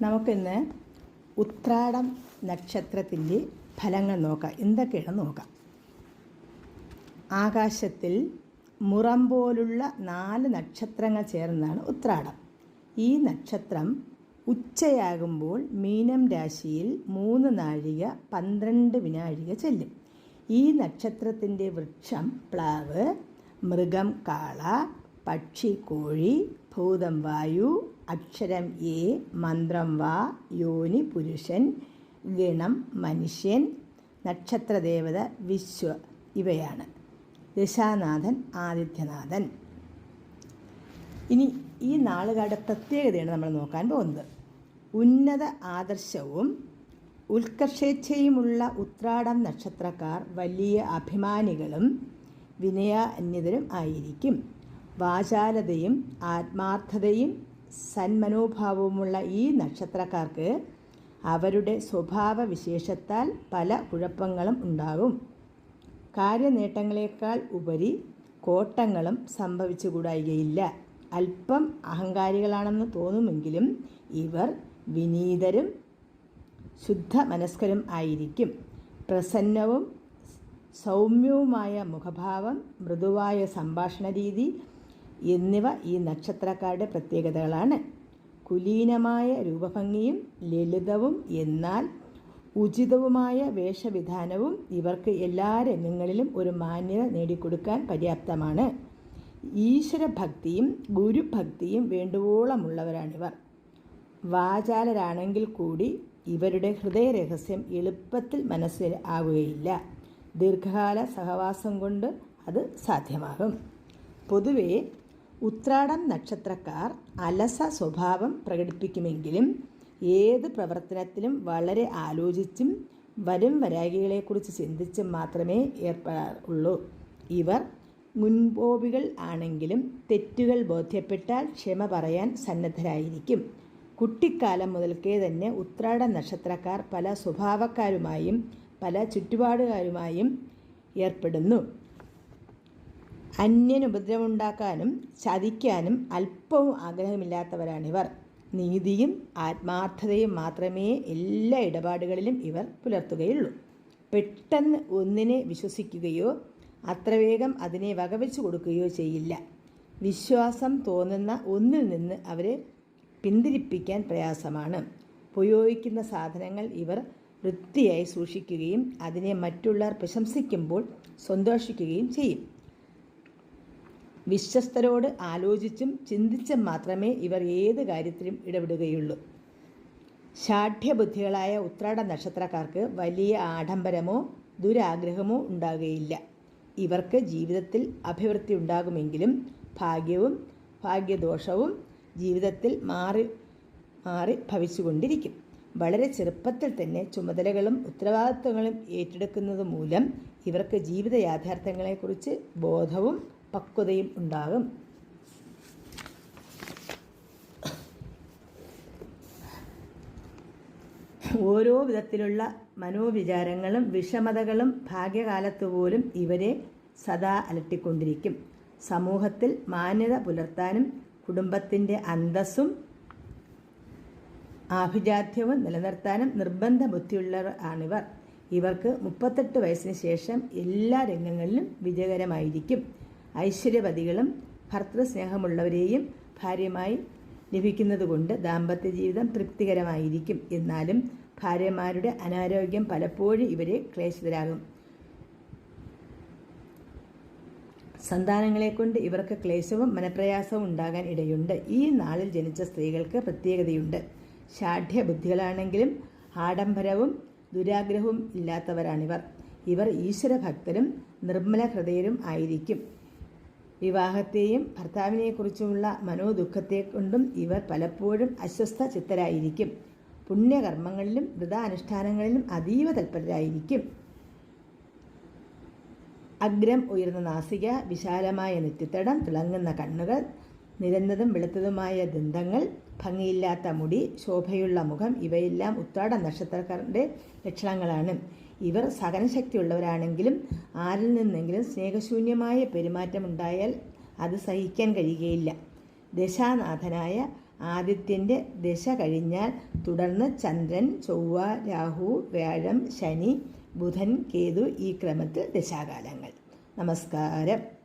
നമുക്കിന്ന് ഉത്രാടം നക്ഷത്രത്തിന്റെ ഫലങ്ങൾ നോക്കാം. എന്തൊക്കെയാണ് നോക്കാം? ആകാശത്തിൽ മുറം പോലുള്ള നാല് നക്ഷത്രങ്ങൾ ചേർന്നാണ് ഉത്രാടം. ഈ നക്ഷത്രം ഉച്ചയാകുമ്പോൾ മീനം രാശിയിൽ മൂന്ന് നാഴിക പന്ത്രണ്ട് വിനാഴിക ചെല്ലും. ഈ നക്ഷത്രത്തിന്റെ വൃക്ഷം പ്ലാവ് മൃഗം കാള പക്ഷി കോഴി ഭൂതം വായു അക്ഷരം എ മന്ത്രം വാ യോനി പുരുഷൻ ഗണം മനുഷ്യൻ നക്ഷത്രദേവത വിശ്വ ഇവയാണ്. ദശാനാഥൻ ആദിത്യനാഥൻ. ഇനി ഈ നാളുകാരുടെ പ്രത്യേകതയാണ് നമ്മൾ നോക്കാൻ പോകുന്നത്. ഉന്നത ആദർശവും ഉത്കർഷേച്ഛയുമുള്ള ഉത്രാടം നക്ഷത്രക്കാർ വലിയ അഭിമാനികളും വിനയാന്യതരും ആയിരിക്കും. വാചാലതയും ആത്മാർത്ഥതയും സന്മനോഭാവവുമുള്ള ഈ നക്ഷത്രക്കാർക്ക് അവരുടെ സ്വഭാവ വിശേഷത്താൽ പല കുഴപ്പങ്ങളും ഉണ്ടാകും. കാര്യനേട്ടങ്ങളെക്കാൾ ഉപരി കോട്ടങ്ങളും സംഭവിച്ചുകൂടായികയില്ല. അല്പം അഹങ്കാരികളാണെന്ന് തോന്നുമെങ്കിലും ഇവർ വിനീതരും ശുദ്ധ മനസ്കരും ആയിരിക്കും. പ്രസന്നവും സൗമ്യവുമായ മുഖഭാവം മൃദുവായ സംഭാഷണ രീതി എന്നിവ ഈ നക്ഷത്രക്കാരുടെ പ്രത്യേകതകളാണ്. കുലീനമായ രൂപഭംഗിയും ലളിതവും എന്നാൽ ഉചിതവുമായ വേഷവിധാനവും ഇവർക്ക് എല്ലാ രംഗങ്ങളിലും ഒരു മാന്യത നേടിക്കൊടുക്കാൻ പര്യാപ്തമാണ്. ഈശ്വരഭക്തിയും ഗുരുഭക്തിയും വേണ്ടുവോളമുള്ളവരാണിവർ. വാചാലരാണെങ്കിൽ കൂടി ഇവരുടെ ഹൃദയരഹസ്യം എളുപ്പത്തിൽ മനസ്സിൽ ആവുകയില്ല. ദീർഘകാല സഹവാസം കൊണ്ട് അത് സാധ്യമാകും. പൊതുവെ ഉത്രാടം നക്ഷത്രക്കാർ അലസ സ്വഭാവം പ്രകടിപ്പിക്കുമെങ്കിലും ഏത് പ്രവർത്തനത്തിലും വളരെ ആലോചിച്ചും വരും വരാകികളെക്കുറിച്ച് ചിന്തിച്ചും മാത്രമേ ഏർപ്പെടാറുള്ളൂ. ഇവർ മുൻകോപികൾ ആണെങ്കിലും തെറ്റുകൾ ബോധ്യപ്പെട്ടാൽ ക്ഷമ പറയാൻ സന്നദ്ധരായിരിക്കും. കുട്ടിക്കാലം മുതൽക്കേ തന്നെ ഉത്രാട നക്ഷത്രക്കാർ പല സ്വഭാവക്കാരുമായും പല ചുറ്റുപാടുകാരുമായും ഏർപ്പെടുന്നു. അന്യനുപദ്രവമുണ്ടാക്കാനും ചതിക്കാനും അല്പവും ആഗ്രഹമില്ലാത്തവരാണിവർ. നീതിയും ആത്മാർത്ഥതയും മാത്രമേ എല്ലാ ഇടപാടുകളിലും ഇവർ പുലർത്തുകയുള്ളൂ. പെട്ടെന്ന് ഒന്നിനെ വിശ്വസിക്കുകയോ അത്ര വേഗം അതിനെ വകവെച്ചു കൊടുക്കുകയോ ചെയ്യില്ല. വിശ്വാസം തോന്നുന്ന ഒന്നിൽ നിന്ന് അവരെ പിന്തിരിപ്പിക്കാൻ പ്രയാസമാണ്. ഉപയോഗിക്കുന്ന സാധനങ്ങൾ ഇവർ വൃത്തിയായി സൂക്ഷിക്കുകയും അതിനെ മറ്റുള്ളവർ പ്രശംസിക്കുമ്പോൾ സന്തോഷിക്കുകയും ചെയ്യും. വിശ്വസ്തരോട് ആലോചിച്ചും ചിന്തിച്ചും മാത്രമേ ഇവർ ഏത് കാര്യത്തിലും ഇടപെടുകയുള്ളൂ. ഷാഠ്യബുദ്ധികളായ ഉത്രാട നക്ഷത്രക്കാർക്ക് വലിയ ആഡംബരമോ ദുരാഗ്രഹമോ ഉണ്ടാകുകയില്ല. ഇവർക്ക് ജീവിതത്തിൽ അഭിവൃദ്ധി ഉണ്ടാകുമെങ്കിലും ഭാഗ്യവും ഭാഗ്യദോഷവും ജീവിതത്തിൽ മാറി മാറി ഭവിച്ചുകൊണ്ടിരിക്കും. വളരെ ചെറുപ്പത്തിൽ തന്നെ ചുമതലകളും ഉത്തരവാദിത്വങ്ങളും ഏറ്റെടുക്കുന്നത് മൂലം ഇവർക്ക് ജീവിത യാഥാർത്ഥ്യങ്ങളെക്കുറിച്ച് ബോധവും പക്വതയും ഉണ്ടാകും. ഓരോ വിധത്തിലുള്ള മനോവിചാരങ്ങളും വിഷമതകളും ഭാഗ്യകാലത്ത് പോലും ഇവരെ സദാ അലട്ടിക്കൊണ്ടിരിക്കും. സമൂഹത്തിൽ മാന്യത പുലർത്താനും കുടുംബത്തിന്റെ അന്തസ്സും ആഭിജാത്യവും നിലനിർത്താനും നിർബന്ധ ബുദ്ധിയുള്ളവർ ആണിവർ. ഇവർക്ക് മുപ്പത്തെട്ട് വയസ്സിന് ശേഷം എല്ലാ രംഗങ്ങളിലും വിജയകരമായിരിക്കും. ഐശ്വര്യവതികളും ഭർത്തൃസ്നേഹമുള്ളവരെയും ഭാര്യമായി ലഭിക്കുന്നതുകൊണ്ട് ദാമ്പത്യ ജീവിതം തൃപ്തികരമായിരിക്കും. എന്നാലും ഭാര്യമാരുടെ അനാരോഗ്യം പലപ്പോഴും ഇവരെ ക്ലേശിതരാകും സന്താനങ്ങളെക്കൊണ്ട് ഇവർക്ക് ക്ലേശവും മനപ്രയാസവും ഉണ്ടാകാൻ ഇടയുണ്ട്. ഈ നാളിൽ ജനിച്ച സ്ത്രീകൾക്ക് പ്രത്യേകതയുണ്ട്. ഷാഠ്യ ബുദ്ധികളാണെങ്കിലും ആഡംബരവും ദുരാഗ്രഹവും ഇല്ലാത്തവരാണിവർ. ഇവർ ഈശ്വരഭക്തരും നിർമ്മല ഹൃദയരും ആയിരിക്കും. വിവാഹത്തെയും ഭർത്താവിനെക്കുറിച്ചുമുള്ള മനോദുഃഖത്തെ കൊണ്ടും ഇവർ പലപ്പോഴും അസ്വസ്ഥ ചിത്തരായിരിക്കും പുണ്യകർമ്മങ്ങളിലും വ്രതാനുഷ്ഠാനങ്ങളിലും അതീവ തൽപരരായിരിക്കും. അഗ്രം ഉയർന്ന നാസിക വിശാലമായ നെറ്റിത്തടം തിളങ്ങുന്ന കണ്ണുകൾ നിരന്നതും വെളുത്തതുമായ ദന്തങ്ങൾ ഭംഗിയില്ലാത്ത മുടി ശോഭയുള്ള മുഖം ഇവയെല്ലാം ഉത്രാട നക്ഷത്രക്കാരുടെ ലക്ഷണങ്ങളാണ്. ഇവർ സഹനശക്തിയുള്ളവരാണെങ്കിലും ആരിൽ നിന്നെങ്കിലും സ്നേഹശൂന്യമായ പെരുമാറ്റം ഉണ്ടായാൽ അത് സഹിക്കാൻ കഴിയുകയില്ല. ദശാനാഥനായ ആദിത്യന്റെ ദശ കഴിഞ്ഞാൽ തുടർന്ന് ചന്ദ്രൻ ചൊവ്വ രാഹു വ്യാഴം ശനി ബുധൻ കേതു ഈ ക്രമത്തിൽ ദശാകാലങ്ങൾ. നമസ്കാരം.